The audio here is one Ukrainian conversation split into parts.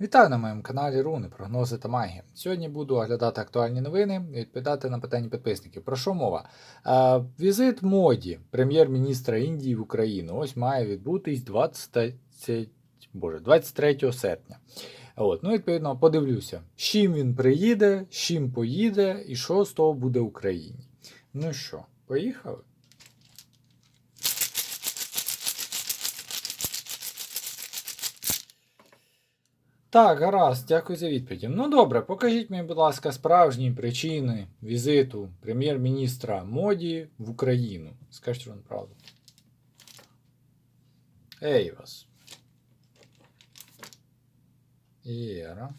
Вітаю на моєму каналі Руни, прогнози та магія. Сьогодні буду оглядати актуальні новини і відповідати на питання підписників. Про що мова? Е, візит моді прем'єр-міністра Індії в Україну ось має відбутись 20, боже, 23 серпня. От, ну, відповідно, подивлюся, з чим він приїде, з чим поїде і що з того буде в Україні. Ну що, поїхали? Так, гаразд, дякую за відповідь. Ну добре, покажіть мені, будь ласка, справжні причини візиту прем'єр-міністра Моді в Україну. Скажіть вам правду. Ей вас. Єра.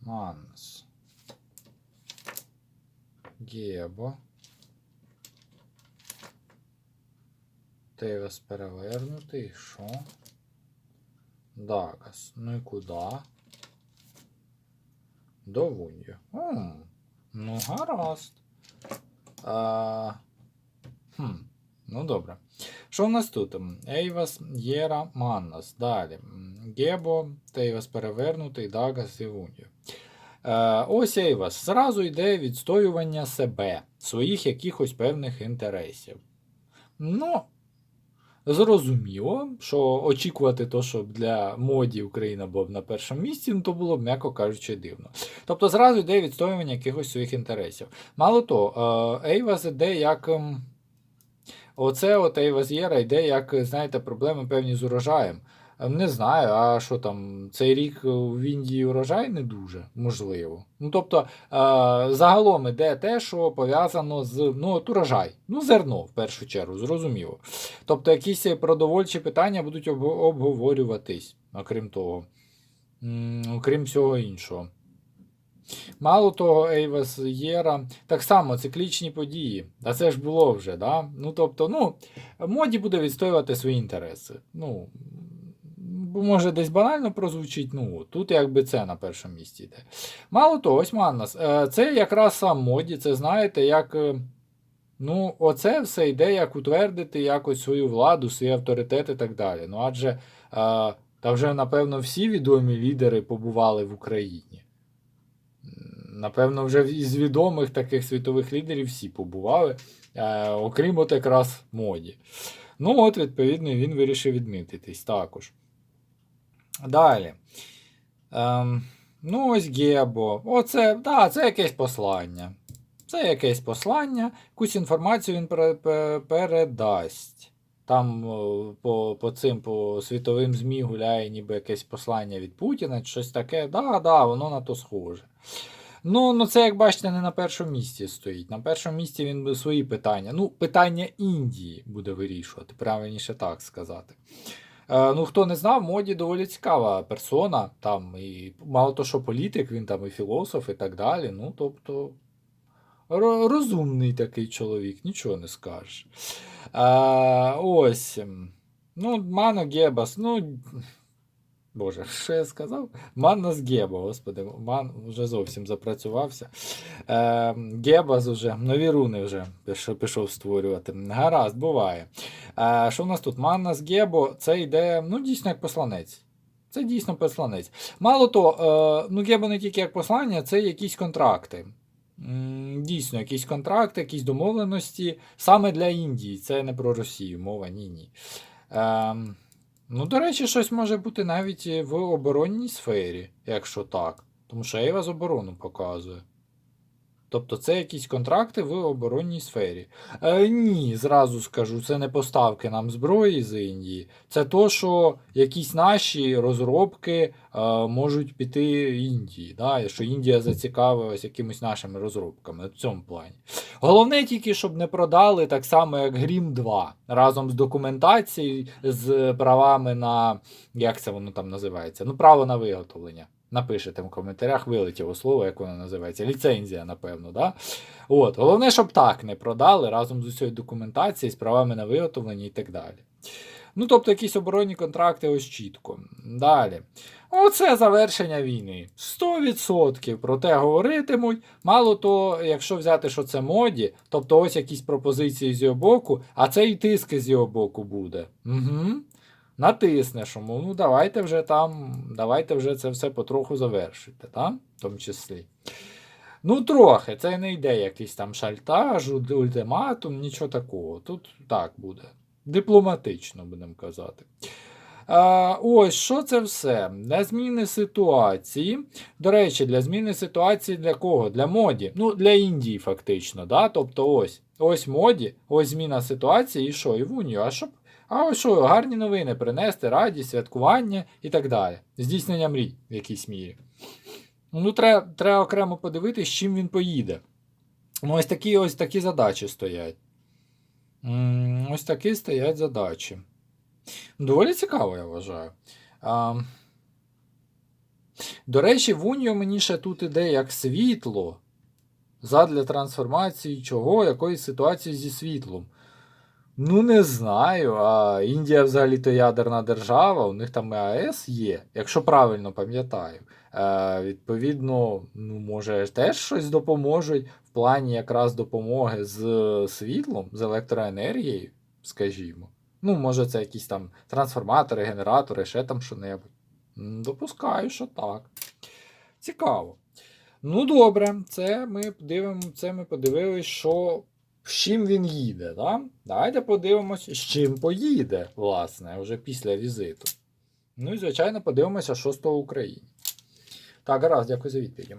Манс. Гебо. Тевес перевернутий. Що? Дагас. Ну і куди? До Вунью. Ну, гаразд. А, хм, ну добре. Що в нас тут? Ейвас, Єра, Маннас. Далі. Гебо, Тейвас перевернутий, Дагас і Вунью. Е, ось Ейвас. Зразу йде відстоювання себе, своїх якихось певних інтересів. Ну, Зрозуміло, що очікувати то, щоб для моді Україна була б на першому місці, ну то було б, м'яко кажучи, дивно. Тобто зразу йде відстоювання якихось своїх інтересів. Мало того, е, Ейваз іде як. ем, Оце от Ейваз'єра йде як, знаєте, проблеми певні з урожаєм. Е, Не знаю, а що там, цей рік в Індії урожай не дуже, можливо. Ну, тобто, е, загалом іде те, що пов'язано з ну, от урожай, ну, зерно в першу чергу, зрозуміло. Тобто, якісь продовольчі питання будуть об- обговорюватись, окрім того, окрім всього іншого. Мало того, Ейвас Єра, так само циклічні події. А це ж було вже, да? Ну, тобто, ну, моді буде відстоювати свої інтереси. Ну, може десь банально прозвучить, ну, тут якби це на першому місці йде. Мало того, ось Маннас. е, Це якраз сам моді, це знаєте, як. е, Ну, оце все йде, як утвердити якось свою владу, свій авторитет і так далі. Ну, адже е, та вже, напевно, всі відомі лідери побували в Україні. Напевно, вже із відомих таких світових лідерів всі побували, е, окрім от якраз моді. Ну, от, відповідно, він вирішив відмітитись також. Далі. Ем, ну, ось Гебо. Оце, да, це якесь послання. Це якесь послання, якусь інформацію він передасть. Там по, по цим по світовим ЗМІ гуляє ніби якесь послання від Путіна, щось таке. Да, да, воно на то схоже. Ну, ну, це, як бачите, не на першому місці стоїть. На першому місці він свої питання. Ну, питання Індії буде вирішувати, правильніше так сказати. Е, ну, хто не знав, моді доволі цікава персона. Там і мало то, що політик, він там і філософ, і так далі. Ну, тобто, розумний такий чоловік, нічого не скажеш. Е, ось. Ну, Мано Гебас, ну. Боже, що я сказав? Маннас Геба, господи, ман вже зовсім запрацювався. Е, Гебас вже, нові руни вже пішов, створювати. Гаразд, буває. Е, що в нас тут? Маннас Гебо, це йде, ну, дійсно, як посланець. Це дійсно посланець. Мало того, е, ну, Гебо не тільки як послання, це якісь контракти. Дійсно, якісь контракти, якісь домовленості саме для Індії. Це не про Росію, мова ні-ні. Ем, ну, до речі, щось може бути навіть в оборонній сфері, якщо так. Тому що Ейва з оборону показує. Тобто це якісь контракти в оборонній сфері. Е, ні, зразу скажу, це не поставки нам зброї з Індії. Це то, що якісь наші розробки е, можуть піти Індії. Да? Що Індія зацікавилась якимись нашими розробками в цьому плані. Головне тільки, щоб не продали так само, як Грім 2, разом з документацією, з правами на. Як це воно там називається? Ну, право на виготовлення. Напишете в коментарях, вилетіло слово, як воно називається. Ліцензія, напевно, да? От. Головне, щоб так не продали разом з усією документацією, з правами на виготовлення і так далі. Ну, тобто, якісь оборонні контракти ось чітко. Далі. Оце завершення війни. 100% про те говоритимуть. Мало то, якщо взяти, що це моді, тобто ось якісь пропозиції з його боку, а це і тиски з його боку буде. Угу. Натисне, що ну давайте вже там, давайте вже це все потроху завершуйте, там, в тому числі. Ну, трохи, це не йде якийсь там шальтаж, ультиматум, нічого такого. Тут так буде. Дипломатично, будемо казати. А, ось, що це все? Для зміни ситуації. До речі, для зміни ситуації для кого? Для моді. Ну, для Індії, фактично. Да? Тобто ось ось моді, ось зміна ситуації, і що? І в Унію. А щоб а ось що, гарні новини принести, радість, святкування і так далі. Здійснення мрій в якійсь мірі. Ну, треба, треба окремо подивитися, з чим він поїде. Ну, ось такі ось такі задачі стоять. Ось такі стоять задачі. Доволі цікаво, я вважаю. А, до речі, в Унію мені ще тут іде як світло. Задля трансформації чого, якоїсь ситуації зі світлом. Ну, не знаю. А Індія взагалі-то ядерна держава, у них там і АЕС є, якщо правильно пам'ятаю. Е, відповідно, ну, може, теж щось допоможуть в плані якраз допомоги з світлом, з електроенергією, скажімо. Ну, може, це якісь там трансформатори, генератори, ще там що-небудь. Допускаю, що так. Цікаво. Ну, добре, це ми дивимо, це ми подивились, що з чим він їде. Да? Давайте подивимося, з чим поїде, власне, вже після візиту. Ну і, звичайно, подивимося, що з того в Україні. Так, гаразд, дякую за відповідь.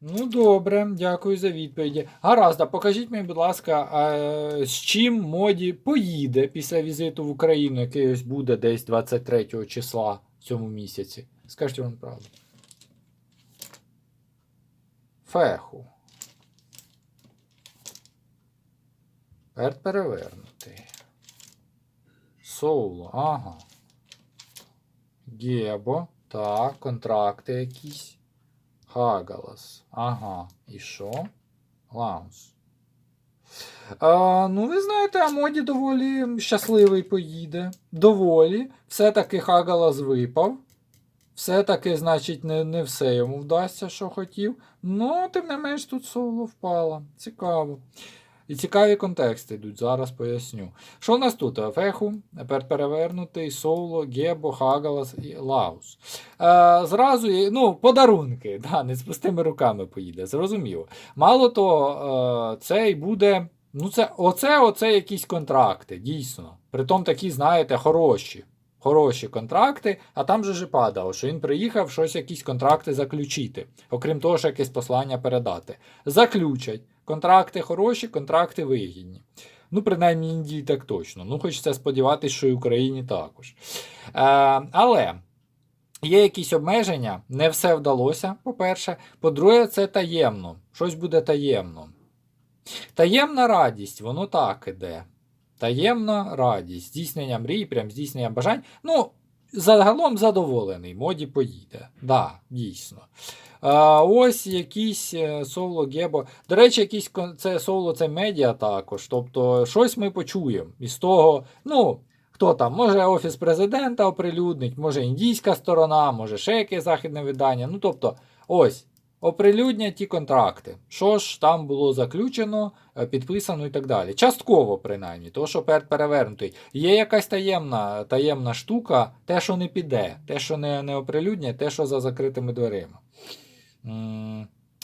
Ну, добре, дякую за відповіді. Гаразд, а покажіть мені, будь ласка, а, з чим моді поїде після візиту в Україну, який ось буде десь 23 числа в цьому місяці. Скажіть вам правду. Феху. Перт перевернутий. Соуло, ага. Гебо. Так, контракти якісь. Хагалас. Ага. І що? Лаунс. А, ну, ви знаєте, а моді доволі щасливий поїде. Доволі. Все-таки Хагалас випав. Все-таки, значить, не, не все йому вдасться, що хотів. Ну, тим не менш, тут соло впало. Цікаво. І цікаві контексти йдуть, зараз поясню. Що у нас тут? Феху, перевернутий, Соуло, Гебо, Хагалас і Лаус. Е, зразу, ну, подарунки, да, не з пустими руками поїде, зрозуміло. Мало того, е, це буде. Ну, це, оце, оце якісь контракти, дійсно. Притом такі, знаєте, хороші. Хороші контракти, а там же ж падало, що він приїхав щось, якісь контракти заключити, окрім того, що якесь послання передати. Заключать. Контракти хороші, контракти вигідні. Ну, принаймні Індії так точно. Ну, хочеться сподіватися, що і Україні також. Е, але є якісь обмеження, не все вдалося, по-перше. По-друге, це таємно. Щось буде таємно. Таємна радість, воно так іде. Таємна радість, здійснення мрій, прям здійснення бажань. Ну, загалом задоволений, моді поїде. Да, дійсно. А, ось якісь е, соло гебо. До речі, якісь це соло це медіа також. Тобто, щось ми почуємо із того, ну. Хто там? Може Офіс президента оприлюднить, може індійська сторона, може ще якесь західне видання. Ну, тобто, ось, оприлюднять ті контракти. Що ж там було заключено, е, підписано і так далі. Частково, принаймні, то, що перевернутий. Є якась таємна, таємна штука, те, що не піде, те, що не, не оприлюднять, те, що за закритими дверима.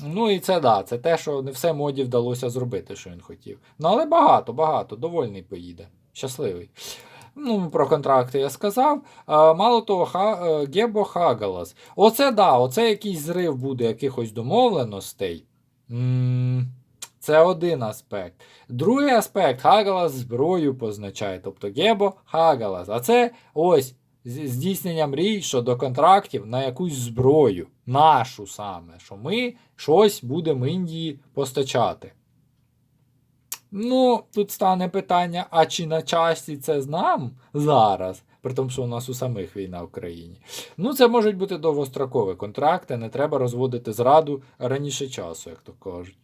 Ну і це да, це те, що не все моді вдалося зробити, що він хотів. Ну, але багато, багато, довольний поїде. Щасливий. Ну, про контракти я сказав. А, мало того, ха, е, Гебо Хагалас. Оце да, оце якийсь зрив буде якихось домовленостей. М, Це один аспект. Другий аспект Хагалас зброю позначає. Тобто Гебо Хагалас. А це ось здійснення мрій щодо контрактів на якусь зброю. Нашу саме, що ми щось будемо Індії постачати. Ну, тут стане питання, а чи на часі це з нам зараз, при тому, що у нас у самих війна в країні. Ну, це можуть бути довгострокові контракти, не треба розводити зраду раніше часу, як то кажуть.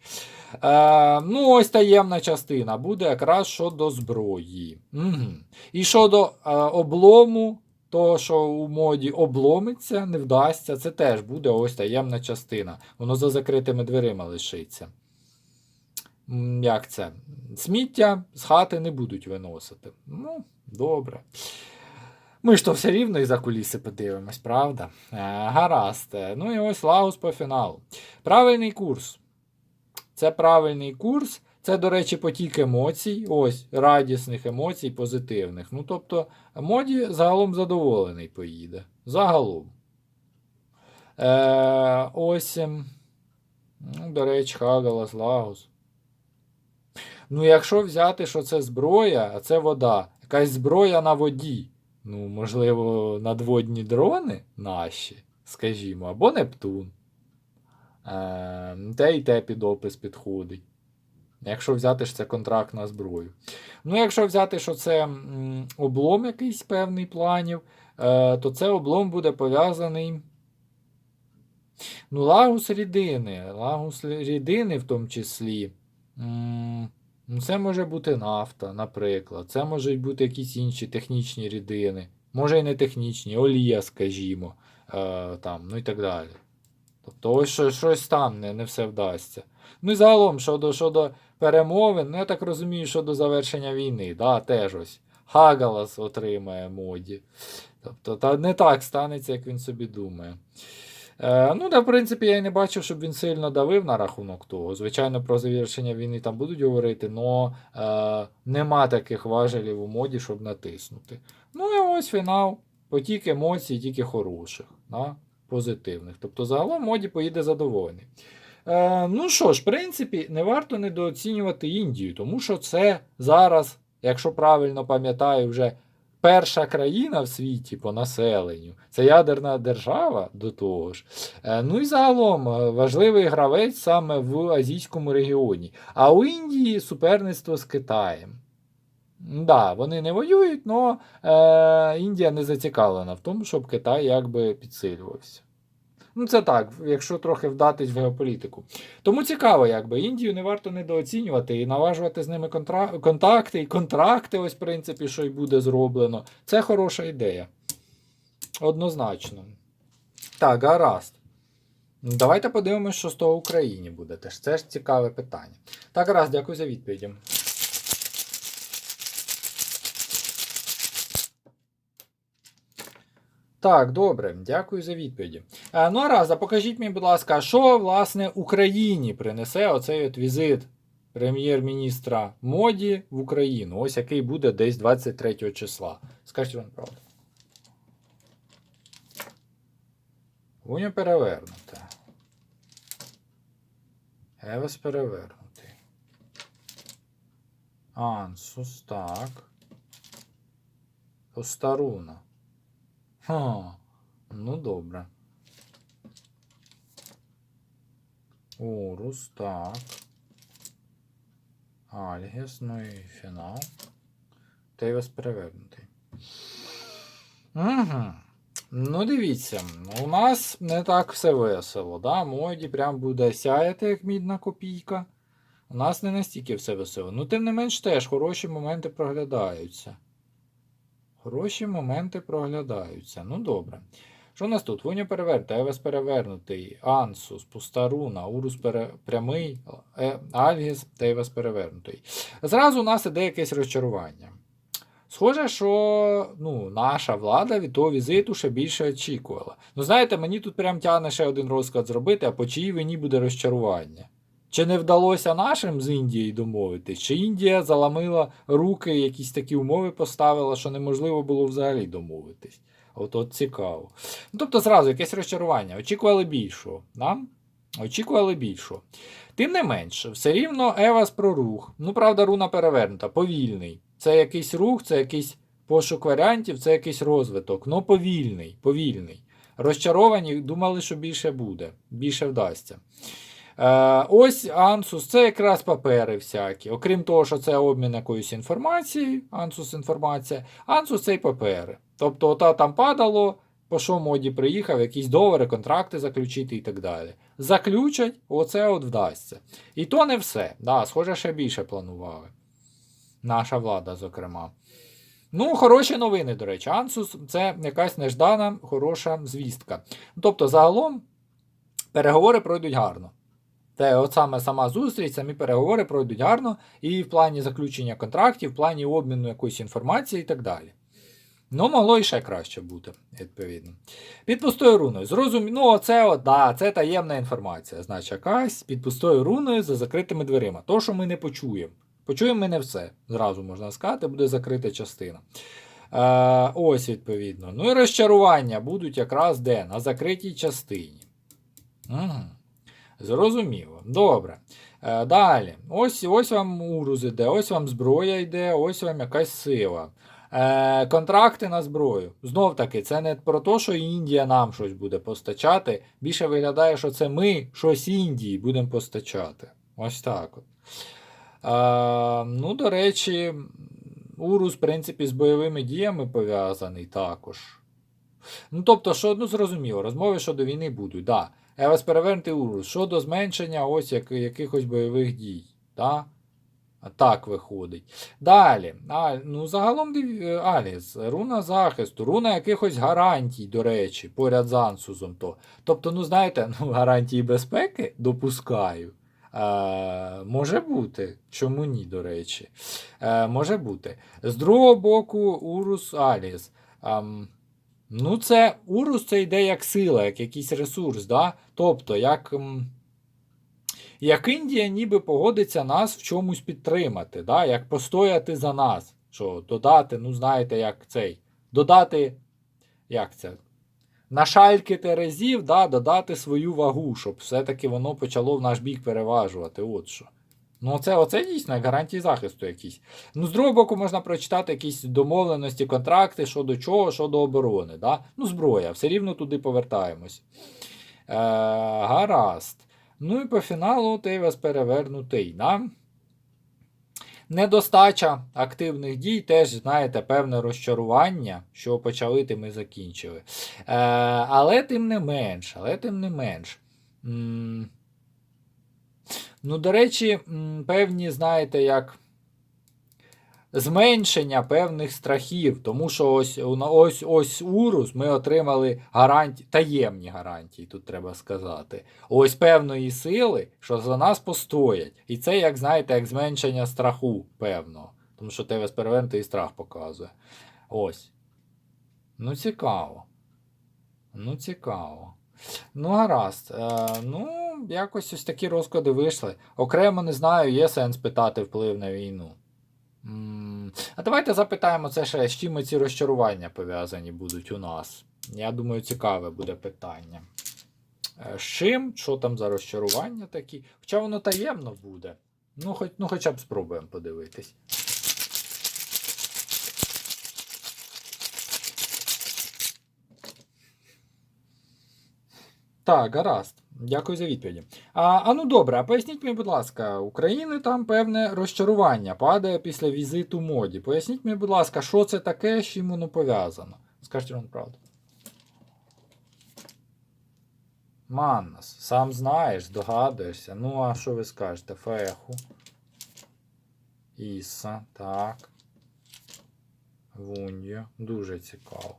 Е, ну, ось таємна частина буде якраз щодо зброї. Угу. І щодо е, облому, то, що у моді обломиться, не вдасться, це теж буде ось таємна частина. Воно за закритими дверима лишиться. Як це? Сміття з хати не будуть виносити. Ну, добре. Ми ж то все рівно і за куліси подивимось, правда? Е, гаразд. Е, Ну і ось Лагус по фіналу. Правильний курс. Це правильний курс. Це, до речі, потік емоцій, ось радісних емоцій, позитивних. Ну, тобто, моді загалом задоволений поїде. Загалом. Е, ось. ем, Ну, до речі, Хагалас, Лагус. Ну, якщо взяти, що це зброя, а це вода, якась зброя на воді. Ну, можливо, надводні дрони наші, скажімо, або Нептун. Е, те і те під опис підходить. Якщо взяти, що це контракт на зброю. Ну, якщо взяти, що це облом якийсь певний планів, е, то це облом буде пов'язаний. Ну, лагус рідини. Лагус рідини в тому числі. м, Ну, це може бути нафта, наприклад. Це можуть бути якісь інші технічні рідини. Може і не технічні, олія, скажімо, е, там, ну і так далі. Тобто ось що- щось там не, не все вдасться. Ну і загалом, щодо, щодо перемовин, ну я так розумію, що до завершення війни, да, теж ось. Хагалас отримає моді. Тобто, та не так станеться, як він собі думає. Е, ну, та, в принципі, я не бачив, щоб він сильно давив на рахунок того. Звичайно, про завершення війни там будуть говорити, але нема таких важелів у моді, щоб натиснути. Ну і ось фінал. Потік емоцій, тільки хороших, да? позитивних. Тобто, загалом моді поїде задоволений. Е, ну що ж, в принципі, не варто недооцінювати Індію, тому що це зараз, якщо правильно пам'ятаю, вже перша країна в світі по населенню. Це ядерна держава до того ж. Е, Ну і загалом е, важливий гравець саме в азійському регіоні. А у Індії суперництво з Китаєм. Да, вони не воюють, але Індія не зацікавлена в тому, щоб Китай якби підсилювався. Ну, це так, якщо трохи вдатись в геополітику. Тому цікаво, якби Індію не варто недооцінювати і наважувати з ними контра... контакти і контракти, ось, в принципі, що й буде зроблено. Це хороша ідея. Однозначно. Так, гаразд. Давайте подивимося, що з того в Україні буде. Теж це ж цікаве питання. Так, гаразд, дякую за відповіді. Так, добре, дякую за відповіді. Е, ну, а раз, а покажіть мені, будь ласка, що власне Україні принесе оцей от візит прем'єр-міністра Моді в Україну, ось який буде десь 23 числа. Скажіть вам правду. Гуню перевернуте. Евес перевернутий. Ансус, так. Постаруна. Ха, ну добре. Урус, так. Альгіс, ну і фінал. Тейвес перевернутий. Угу. Ну, дивіться, у нас не так все весело, да? Моді прям буде сяяти, як мідна копійка. У нас не настільки все весело. Ну, тим не менш теж хороші моменти проглядаються. Хороші моменти проглядаються. Ну, добре. Що у нас тут? Вуня перевернута, Евес перевернутий, Ансус, Пустаруна, Урус пере... прямий, е... Альгіс та Евес перевернутий. Зразу у нас іде якесь розчарування. Схоже, що ну, наша влада від того візиту ще більше очікувала. Ну, знаєте, мені тут прям тягне ще один розклад зробити, а по чиїй вині буде розчарування. Чи не вдалося нашим з Індією домовитись, чи Індія заламила руки, якісь такі умови поставила, що неможливо було взагалі домовитись. От от цікаво. Ну, тобто, зразу якесь розчарування. Очікували більшого. Да? Очікували більшого. Тим не менше, все рівно Евас про рух. Ну, правда, руна перевернута, повільний. Це якийсь рух, це якийсь пошук варіантів, це якийсь розвиток. Ну, повільний, повільний. Розчаровані, думали, що більше буде, більше вдасться. Е, ось Ансус це якраз папери всякі. Окрім того, що це обмін якоюсь інформацією, Ансус інформація, Ансус це й папери. Тобто, ота там падало, по що моді приїхав, якісь договори, контракти заключити і так далі. Заключать, оце от вдасться. І то не все. Да, Схоже, ще більше планували. Наша влада, зокрема. Ну, хороші новини, до речі. Ансус це якась неждана, хороша звістка. Тобто, загалом, переговори пройдуть гарно. Те, от саме сама зустріч, самі переговори пройдуть гарно і в плані заключення контрактів, в плані обміну якоїсь інформації і так далі. Ну, могло і ще краще бути, відповідно. Під пустою руною. Зрозумі... Ну, оце, от, да, це таємна інформація. Значить, якась під пустою руною за закритими дверима. То, що ми не почуємо. Почуємо ми не все. Зразу можна сказати, буде закрита частина. Е, ось, відповідно. Ну і розчарування будуть якраз де? На закритій частині. Угу. Зрозуміло. Добре. Е, далі. Ось ось вам урус іде, ось вам зброя йде, ось вам якась сила. Е, контракти на зброю. Знов таки, це не про те, що Індія нам щось буде постачати. Більше виглядає, що це ми щось Індії будемо постачати. Ось так от. Е, ну, до речі, Урус, в принципі, з бойовими діями пов'язаний також. Ну, тобто, що, ну, зрозуміло, розмови щодо війни будуть, да. Евас перевернутий Урус. Щодо зменшення ось як, якихось бойових дій. Да? Так виходить. Далі. А, ну, загалом е, Аліс, руна захисту, руна якихось гарантій, до речі, поряд з Ансузом. То. Тобто, ну, знаєте, ну, гарантії безпеки допускаю. Е, може бути. Чому ні, до речі. Е, може бути. З другого боку, Урус Аліс. Ем, ну, це Урус це йде як сила, як якийсь ресурс. Да? Тобто, як. як Індія ніби погодиться нас в чомусь підтримати, да? як постояти за нас. Що додати, ну знаєте, як цей. Додати, як це? На шальки терезів, да, додати свою вагу, щоб все-таки воно почало в наш бік переважувати. От що. Ну, це, оце дійсно гарантії захисту якісь. Ну, з другого боку, можна прочитати якісь домовленості, контракти щодо чого, щодо оборони. Да? Ну, зброя, все рівно туди повертаємось. Е, гаразд. Ну і по фіналу Тейвас перевернутий. Да? Недостача активних дій теж, знаєте, певне розчарування, що почали, тим і закінчили. Е, але тим не менш, але тим не менш. М, Ну, до речі, певні, знаєте, як зменшення певних страхів, тому що ось ось ось Урус ми отримали гарантії, таємні гарантії, тут треба сказати. Ось певної сили, що за нас постоять. І це, як знаєте, як зменшення страху певного. Тому що ТВС перевернутий і страх показує. Ось. Ну, цікаво. Ну, цікаво. Ну, гаразд. Е, ну, якось ось такі розклади вийшли. Окремо не знаю, є сенс питати вплив на війну. М, А давайте запитаємо це ще, з чим ці розчарування пов'язані будуть у нас. Я думаю, цікаве буде питання. Е, З чим? Що там за розчарування такі? Хоча воно таємно буде. Ну, хоч, ну хоча б спробуємо подивитись. Так, гаразд. Дякую за відповіді. А, а ну добре, а поясніть мені, будь ласка, України там певне розчарування падає після візиту моді. Поясніть мені, будь ласка, що це таке, з чим воно пов'язано? Скажіть вам правду. Маннас, сам знаєш, здогадуєшся. Ну, а що ви скажете? Феху. Іса, так. Вуньо. Дуже цікаво.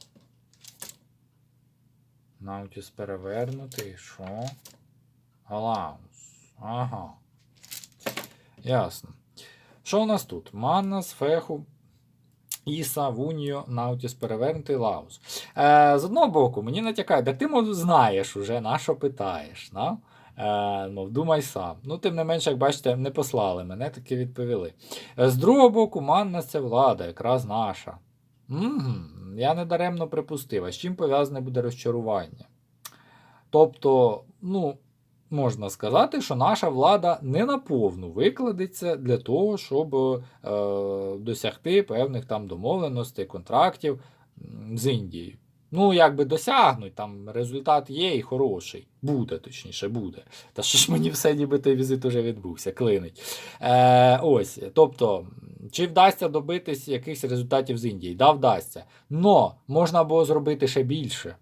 Наутіс перевернутий. Що? Галаус. Ага. Ясно. Що у нас тут? Маннас, Феху, Іса, Вуньо, Наутіс перевернутий, Лаус. Е, з одного боку, мені натякає, так ти мов знаєш уже, на що питаєш. На? Е, ну, думай сам. Ну, тим не менше, як бачите, не послали мене, таки відповіли. З другого боку, Маннас це влада, якраз наша. Мгм, Я недаремно припустив, а з чим пов'язане буде розчарування. Тобто, ну, можна сказати, що наша влада не наповну викладеться для того, щоб е, досягти певних там домовленостей, контрактів з Індією. Ну, якби досягнуть, там результат є і хороший. Буде, точніше, буде. Та що ж мені все, ніби той візит уже відбувся, клинить. Е, ось, тобто, чи вдасться добитись якихось результатів з Індії? Да, вдасться. Но можна було зробити ще більше.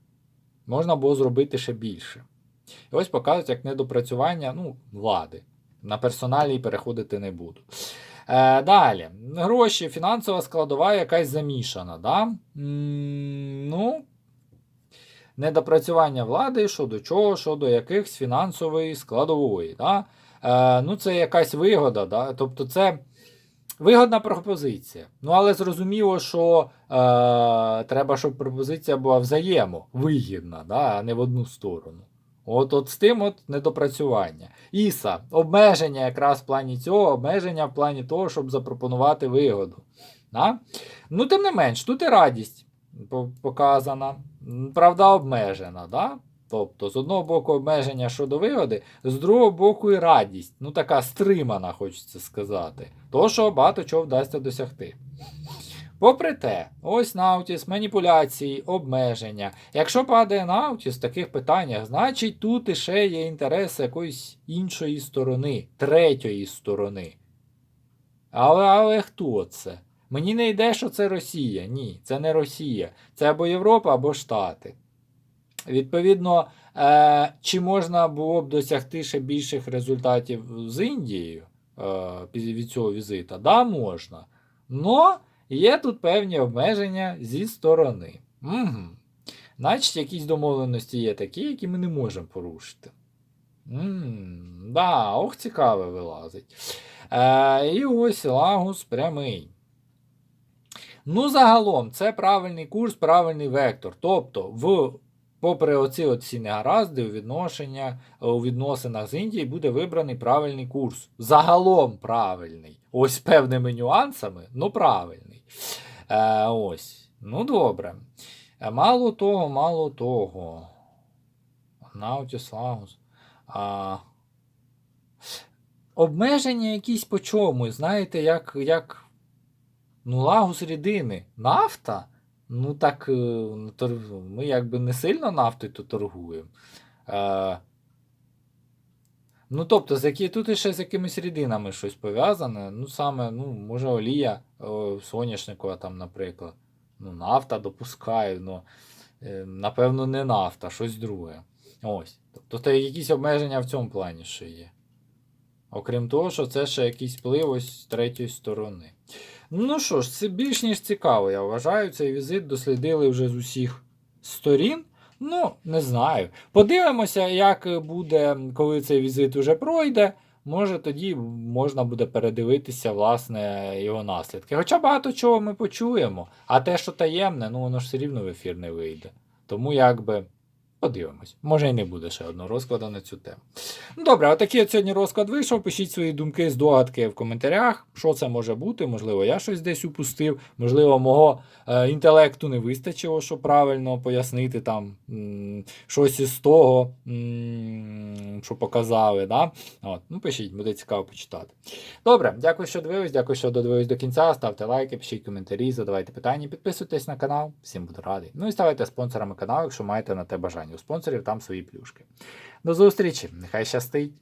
Можна було зробити ще більше. І ось показують, як недопрацювання ну, влади. На персоналі переходити не буду. Е, далі. Гроші, фінансова складова якась замішана. Да? М, ну, недопрацювання влади щодо чого, щодо якихось фінансової складової. Да? е, ну, це якась вигода. Да? Тобто це вигодна пропозиція. Ну, але зрозуміло, що е, треба, щоб пропозиція була взаємовигідна, да? а не в одну сторону. От, от з тим от недопрацювання. Іса, обмеження якраз в плані цього, обмеження в плані того, щоб запропонувати вигоду. Да? Ну, тим не менш, тут і радість показана, правда, обмежена. Да? Тобто, з одного боку, обмеження щодо вигоди, з другого боку, і радість. Ну, така стримана, хочеться сказати. То, що багато чого вдасться досягти. Попри те, ось Наутіс, маніпуляції, обмеження. Якщо падає Наутіс в таких питаннях, значить тут іще є інтерес якоїсь іншої сторони, третьої сторони. Але, але хто це? Мені не йде, що це Росія. Ні, це не Росія. Це або Європа, або Штати. Відповідно, е, чи можна було б досягти ще більших результатів з Індією е, від цього візита? Да, можна. Но є тут певні обмеження зі сторони. Угу. Значить, якісь домовленості є такі, які ми не можемо порушити. м да, ох, цікаве вилазить. Е, і ось Лагус прямий. Ну, загалом, це правильний курс, правильний вектор. Тобто, в, попри оці всі негаразди у, відношення, у відносинах з Індією буде вибраний правильний курс. Загалом правильний. Ось певними нюансами, ну правильний. Е, ось. Ну, добре. Е, Мало того, мало того. Наутіс Лагус. А... Обмеження якісь по чомусь, знаєте, як, як Ну, лагус рідини. Нафта? Ну так, е, ну, ми якби не сильно нафтою то торгуємо. Е, ну, тобто, з які, тут ще з якимись рідинами щось пов'язане. Ну, саме, ну, може, олія соняшникова, там, наприклад. Ну, нафта допускаю, ну, е, напевно, не нафта, щось друге. Ось. Тобто, то якісь обмеження в цьому плані ще є. Окрім того, що це ще якийсь вплив з третьої сторони. Ну що ж, це більш ніж цікаво, я вважаю. Цей візит дослідили вже з усіх сторін. Ну, не знаю. Подивимося, як буде, коли цей візит уже пройде. Може, тоді можна буде передивитися, власне, його наслідки. Хоча багато чого ми почуємо, а те, що таємне, ну воно ж все рівно в ефір не вийде. Тому якби. Подивимось. Може і не буде ще одного розкладу на цю тему. Ну добре, отакий от сьогодні розклад вийшов. Пишіть свої думки, здогадки в коментарях. Що це може бути? Можливо, я щось десь упустив, можливо, мого е, інтелекту не вистачило, щоб правильно пояснити там м, щось із того, м, що показали. Да? От, ну пишіть, буде цікаво почитати. Добре, дякую, що дивились, дякую, що додивились до кінця. Ставте лайки, пишіть коментарі, задавайте питання, підписуйтесь на канал. Всім буду радий. Ну і ставайте спонсорами каналу, якщо маєте на те бажання. У спонсорів там свої плюшки. До зустрічі! Нехай щастить!